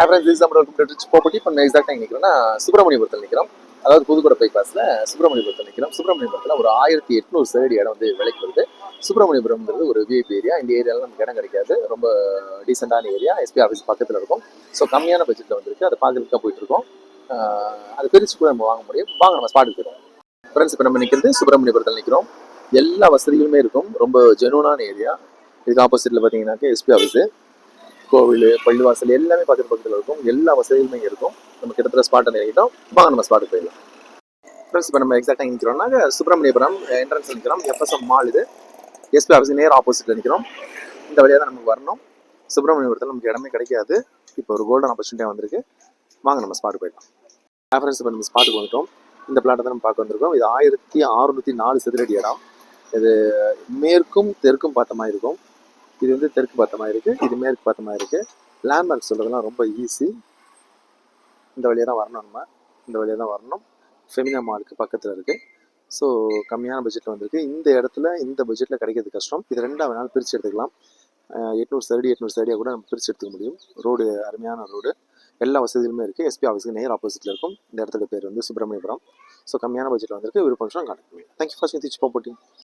அப்புறம் திஸ் நம்ம இப்போ எக்ஸாக்டாக நிற்கிறோம்னா சுப்பிரமணியபுரத்தில் நிற்கிறோம் அதாவது புதுக்கோட்டை பைபாஸில் சுப்பிரமணியபுரத்தில் நிற்கிறோம் சுப்பிரமணியபுரத்தில் ஒரு ஆயிரத்தி எட்நூறு சதுரடி இடம் வந்து விலைக்கு வருது. சுப்பிரமணியபுரம்ங்கிறது ஒரு விஐபி ஏரியா இந்த ஏரியாவில் நமக்கு இடம் கிடைக்காது. ரொம்ப டீசெண்டான ஏரியா எஸ்பி ஆஃபீஸ் பக்கத்தில் இருக்கும். ஸோ கம்மியான பட்ஜெட்டில் வந்திருக்கு. அதை பார்க்கறதுக்காக போயிட்டு இருக்கோம் அது பெருசு கூட நம்ம வாங்க முடியும். வாங்க நம்ம ஸ்பாட்டுக்கு போயிடும் ஃப்ரெண்ட்ஸ் இப்போ நம்ம நிற்கிறது சுப்பிரமணியபுரத்தில் நிற்கிறோம் எல்லா வசதிகளுமே இருக்கும். ரொம்ப ஜெனூனான ஏரியா இதுக்கு ஆப்போசிட்டில் பார்த்தீங்கன்னாக்க எஸ்பி ஆஃபீஸு கோவில் பள்ளிவாசல் எல்லாமே பக்கத்து பக்கத்தில் இருக்கும். எல்லா வசதிகளுமே இருக்கும். நம்ம கிட்டத்தட்ட ஸ்பாட்டை நினைக்கிட்டோம் வாங்க நம்ம ஸ்பாட்டுக்கு போயிடலாம். ஃப்ரெண்ட்ஸ் இப்போ நம்ம எக்ஸாக்டாக நிற்கிறோம்னா சுப்பிரமணியபுரம் என்ட்ரன்ஸ் நிற்கிறோம் எஃப்எஸ்எம் மால் இது. எஸ்பி ஆஃபீஸ் நேர் ஆப்போசிட்டில் நிற்கிறோம் இந்த வழியாக தான் நமக்கு வரணும். சுப்பிரமணியபுரத்தில் நமக்கு இடமே கிடைக்காது. இப்போ ஒரு கோல்டன் ஆப்பர்ச்சுனிட்டியாக வந்திருக்கு. வாங்க நம்ம ஸ்பாட்டுக்கு போயிடலாம். ஃப்ரெண்ட்ஸ் இப்போ நம்ம ஸ்பாட்டுக்கு வந்துட்டோம். இந்த பிளாட்டை தான் நம்ம பார்க்க வந்திருக்கோம். இது ஆயிரத்தி அறுநூற்றி நாலு சதுரடி இடம். இது மேற்கும் தெற்கும் பார்த்த மாதிரி இருக்கும். இது வந்து தெற்கு பத்தமாக இருக்குது இது மேற்கு பார்த்த மாதிரி லேண்ட்மார்க் சொல்கிறதுலாம் ரொம்ப ஈஸி இந்த வழியாக தான் வரணும் நம்ம. இந்த வழியாக தான் வரணும். ஃபெமினா மாலுக்கு பக்கத்தில் இருக்குது ஸோ கம்மியான பட்ஜெட்டில் வந்திருக்கு. இந்த இடத்துல இந்த பட்ஜெட்டில் கிடைக்கிறது கஷ்டம். இது ரெண்டாவது வேணாலும் பிரித்து எடுத்துக்கலாம். எட்நூறு சரடி எட்நூறு சதுரடியாக கூட நம்ம பிரித்து எடுத்துக்க முடியும். ரோடு அருமையான ரோடு எல்லா வசதிகளுமே இருக்குது எஸ்பி ஆஃபீஸுக்கு நேர் ஆப்போசிட்டில் இருக்கும். இந்த இடத்துல பேர் வந்து சுப்பிரமணியபுரம். ஸோ கம்மியான பட்ஜெட்டில் வந்திருக்கு. விருப்பம் கான்டாக்ட் பண்ணுங்க. Thank you for திச்சு property